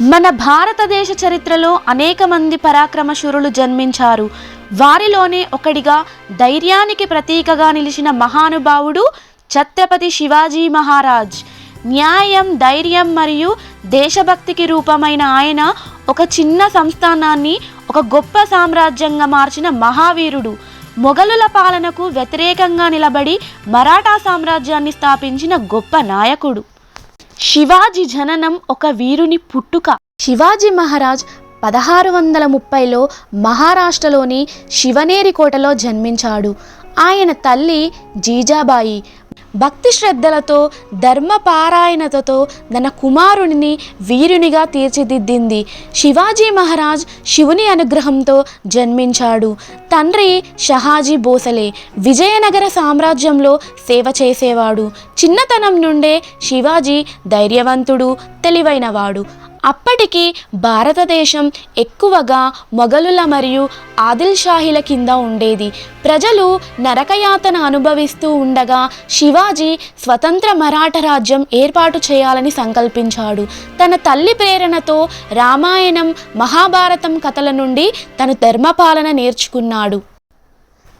మన భారతదేశ చరిత్రలో అనేక మంది పరాక్రమశూరులు జన్మించారు. వారిలోనే ఒకడిగా ధైర్యానికి ప్రతీకగా నిలిచిన మహానుభావుడు ఛత్రపతి శివాజీ మహారాజ్. న్యాయం ధైర్యం మరియు దేశభక్తికి రూపమైన ఆయన ఒక చిన్న సంస్థానాన్ని ఒక గొప్ప సామ్రాజ్యంగా మార్చిన మహావీరుడు. మొఘలుల పాలనకు వ్యతిరేకంగా నిలబడి మరాఠా సామ్రాజ్యాన్ని స్థాపించిన గొప్ప నాయకుడు. శివాజీ జననం ఒక వీరుని పుట్టుక. శివాజీ మహారాజ్ పదహారు వందల ముప్పైలో మహారాష్ట్రలోని శివనేరి కోటలో జన్మించాడు. ఆయన తల్లి జీజాబాయి. భక్తి శ్రద్ధలతో ధర్మపారాయణతతో తన కుమారుడిని వీరునిగా తీర్చిదిద్దింది. శివాజీ మహారాజ్ శివుని అనుగ్రహంతో జన్మించాడు. తండ్రి షహాజీ భోసలే విజయనగర సామ్రాజ్యంలో సేవ చేసేవాడు. చిన్నతనం నుండే శివాజీ ధైర్యవంతుడు తెలివైనవాడు. అప్పటికి భారతదేశం ఎక్కువగా మొఘలుల మరియు ఆదిల్ షాహీల కింద ఉండేది. ప్రజలు నరకయాతన అనుభవిస్తూ ఉండగా శివాజీ స్వతంత్ర మరాఠ రాజ్యం ఏర్పాటు చేయాలని సంకల్పించాడు. తన తల్లి ప్రేరణతో రామాయణం మహాభారతం కథల నుండి తను ధర్మపాలన నేర్చుకున్నాడు.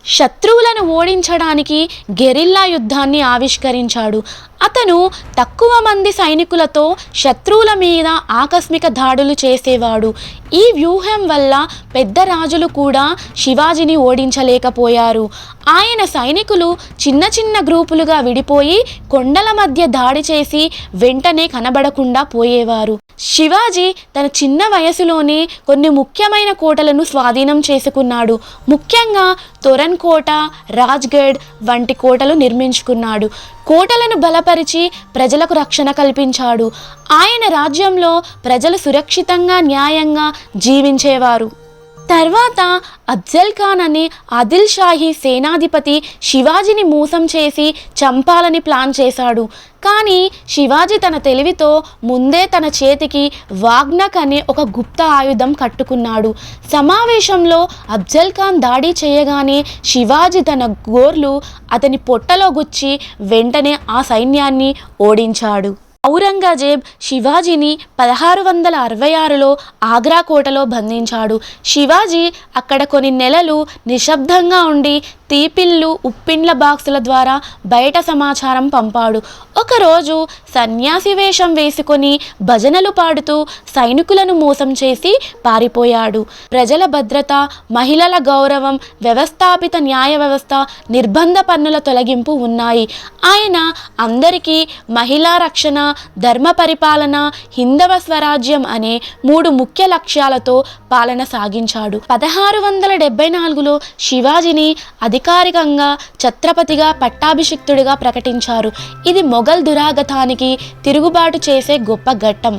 శత్రువులను ఓడించడానికి గెరిల్లా యుద్ధాన్ని ఆవిష్కరించాడు. అతను తక్కువ మంది సైనికులతో శత్రువుల మీద ఆకస్మిక దాడులు చేసేవాడు. ఈ వ్యూహం వల్ల పెద్ద రాజులు కూడా శివాజీని ఓడించలేకపోయారు. ఆయన సైనికులు చిన్న చిన్న గ్రూపులుగా విడిపోయి కొండల మధ్య దాడి చేసి వెంటనే కనబడకుండా పోయేవారు. శివాజీ తన చిన్న వయసులోనే కొన్ని ముఖ్యమైన కోటలను స్వాధీనం చేసుకున్నాడు. ముఖ్యంగా తొరన్ కోట రాజ్గఢ్ వంటి కోటలు నిర్మించుకున్నాడు. కోటలను బలపరిచి ప్రజలకు రక్షణ కల్పించాడు. ఆయన రాజ్యంలో ప్రజలు సురక్షితంగా న్యాయంగా జీవించేవారు. తర్వాత అఫ్జల్ ఖాన్ అనే ఆదిల్ షాహీ సేనాధిపతి శివాజీని మోసం చేసి చంపాలని ప్లాన్ చేశాడు. కానీ శివాజీ తన తెలివితో ముందే తన చేతికి వాగ్నక్ అనే ఒక గుప్త ఆయుధం కట్టుకున్నాడు. సమావేశంలో అఫ్జల్ ఖాన్ దాడి చేయగానే శివాజీ తన గోర్లు అతని పొట్టలో గుచ్చి వెంటనే ఆ సైన్యాన్ని ఓడించాడు. ఔరంగజేబ్ శివాజీని పదహారు వందల అరవై ఆరులో ఆగ్రా కోటలో బంధించాడు. శివాజీ అక్కడ కొన్ని నెలలు నిశ్శబ్దంగా ఉండి తీపిళ్ళు ఉప్పిండ్ల బాక్సుల ద్వారా బయట సమాచారం పంపాడు. ఒకరోజు సన్యాసి వేషం వేసుకొని భజనలు పాడుతూ సైనికులను మోసం చేసి పారిపోయాడు. ప్రజల భద్రత మహిళల గౌరవం వ్యవస్థాపిత న్యాయ వ్యవస్థ నిర్బంధ పన్నుల తొలగింపు ఉన్నాయి. ఆయన అందరికీ మహిళా రక్షణ ధర్మ పరిపాలన హిందవ స్వరాజ్యం అనే మూడు ముఖ్య లక్ష్యాలతో పాలన సాగించాడు. పదహారు వందల డెబ్బై నాలుగులో శివాజీని అధికారికంగా ఛత్రపతిగా పట్టాభిషిక్తుడిగా ప్రకటించారు. ఇది మొఘల్ దురాగతానికి తిరుగుబాటు చేసే గొప్ప ఘట్టం.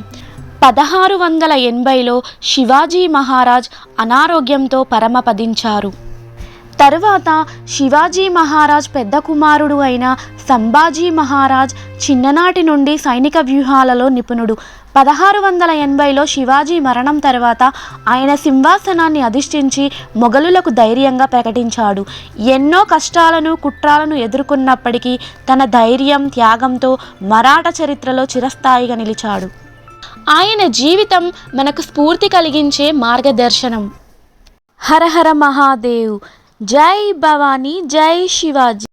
పదహారు వందల ఎనభైలో శివాజీ మహారాజ్ అనారోగ్యంతో పరమపదించారు. తరువాత శివాజీ మహారాజ్ పెద్ద కుమారుడు అయిన సంభాజీ మహారాజ్ చిన్ననాటి నుండి సైనిక వ్యూహాలలో నిపుణుడు. పదహారు వందల ఎనభైలో శివాజీ మరణం తర్వాత ఆయన సింహాసనాన్ని అధిష్ఠించి మొఘలులకు ధైర్యంగా ప్రకటించాడు. ఎన్నో కష్టాలను కుట్రాలను ఎదుర్కొన్నప్పటికీ తన ధైర్యం త్యాగంతో మరాఠ చరిత్రలో చిరస్థాయిగా నిలిచాడు. ఆయన జీవితం మనకు స్ఫూర్తి కలిగించే మార్గదర్శనం. హర హర మహాదేవ్. जय भवानी जय शिवाजी।